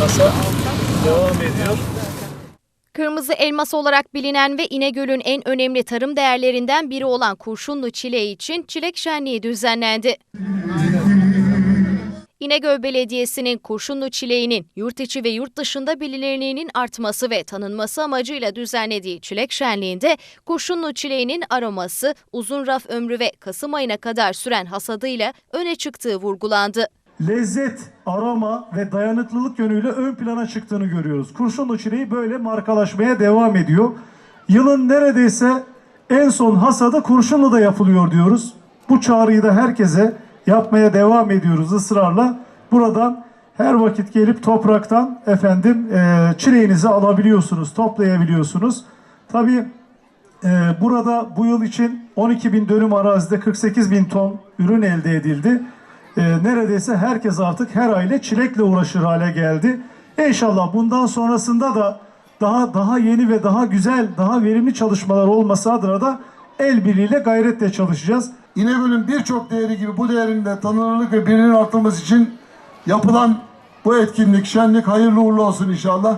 hasat devam ediyor. Kırmızı elmas olarak bilinen ve İnegöl'ün en önemli tarım değerlerinden biri olan kurşunlu çileği için çilek şenliği düzenlendi. İnegöl Belediyesi'nin kurşunlu çileğinin yurt içi ve yurt dışında bilinirliğinin artması ve tanınması amacıyla düzenlediği çilek şenliğinde kurşunlu çileğinin aroması, uzun raf ömrü ve Kasım ayına kadar süren hasadıyla öne çıktığı vurgulandı. Lezzet, aroma ve dayanıklılık yönüyle ön plana çıktığını görüyoruz. Kurşunlu çileği böyle markalaşmaya devam ediyor. Yılın neredeyse en son hasadı Kurşunlu'da yapılıyor diyoruz. Bu çağrıyı da herkese yapmaya devam ediyoruz ısrarla. Buradan her vakit gelip topraktan efendim eee çileğinizi alabiliyorsunuz, toplayabiliyorsunuz. Tabii ee, burada bu yıl için 12 bin dönüm arazide 48 bin ton ürün elde edildi. Ee, neredeyse herkes artık her aile çilekle uğraşır hale geldi. İnşallah bundan sonrasında da daha daha yeni ve daha güzel, daha verimli çalışmalar olması adına da el birliğiyle gayretle çalışacağız. İnegöl'ün birçok değeri gibi bu değerin de tanınırlık ve bilinir arttırması için yapılan bu etkinlik, şenlik hayırlı uğurlu olsun inşallah.